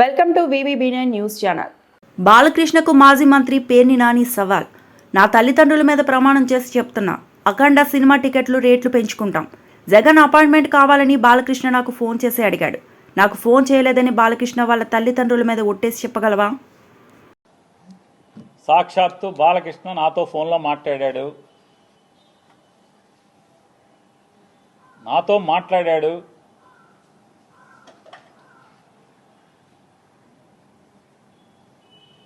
Welcome to VVB nine news channel. బాలకృష్ణకు మాజీ మంత్రి పేర్ని నాని సవాల్. నా తల్లిదండ్రుల మీద ప్రమాణం చేసి చెప్తున్నా. అఖండ సినిమా టికెట్లు రేట్లు పెంచుకుంటాం. జగన్ అపాయింట్మెంట్ కావాలని బాలకృష్ణ నాకు ఫోన్ చేసి అడిగాడు. నాకు ఫోన్ చేయలేదని బాలకృష్ణ వాళ్ళ తల్లిదండ్రుల మీద ఒట్టేసి చెప్పగలవా? సాక్షాత్తు బాలకృష్ణ నాతో ఫోన్లో మాట్లాడాడు. నాతో మాట్లాడాడు.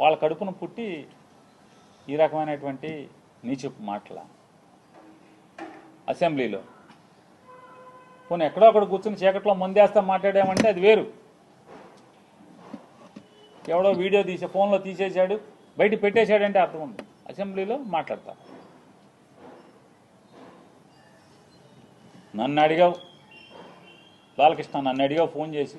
వాళ్ళ కడుపును పుట్టి ఈ రకమైనటువంటి నీచపు మాటల అసెంబ్లీలో. పోనీ ఎక్కడో అక్కడ కూర్చుని చీకట్లో ముందేస్తా మాట్లాడామంటే అది వేరు. ఎవడో వీడియో తీసే ఫోన్లో తీసేశాడు బయట పెట్టేశాడంటే అర్థం ఉంది. అసెంబ్లీలో మాట్లాడతా. నన్ను అడిగావు బాలకృష్ణ నన్ను అడిగావు ఫోన్ చేసి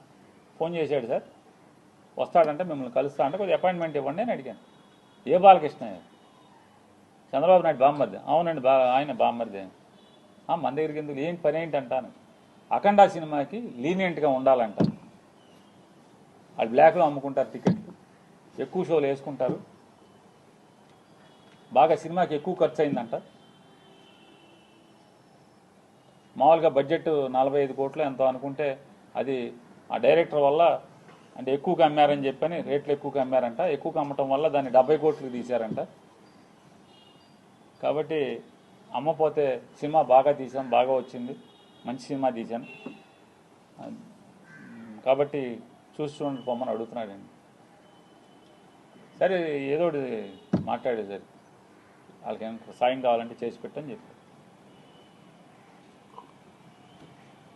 ఫోన్ చేశాడు సార్. వస్తాడంటే మిమ్మల్ని కలుస్తా అంటే కొద్దిగా అపాయింట్మెంట్ ఇవ్వండి అని అడిగాను. ఏ బాలకృష్ణ? చంద్రబాబు నాయుడు బామ్మర్ది. అవునండి బా ఆయన బామ్మర్ది. మన దగ్గరికి ఎందుకు? ఏం పని ఏంటి అంటాను అఖండ సినిమాకి లీనియంట్గా ఉండాలంట. వాళ్ళు బ్లాక్లో అమ్ముకుంటారు టికెట్లు ఎక్కువ షోలు వేసుకుంటారు. బాగా సినిమాకి ఎక్కువ ఖర్చు అయిందంట మామూలుగా బడ్జెట్ నలభై ఐదు కోట్లు ఎంతో అనుకుంటే అది ఆ డైరెక్టర్ వల్ల అంటే ఎక్కువగా అమ్మారని చెప్పని రేట్లు ఎక్కువగా అమ్మారంట ఎక్కువగా అమ్మటం వల్ల దాన్ని డెబ్బై కోట్లు తీశారంట. కాబట్టి అమ్మపోతే సినిమా బాగా తీసాం బాగా వచ్చింది. మంచి సినిమా తీశాను కాబట్టి చూసి చూడండి పొమ్మని అడుగుతున్నాడండి సరే ఏదో ఒకటి సరే వాళ్ళకి ఏమైనా సాయం కావాలంటే చేసి పెట్టని చెప్పారు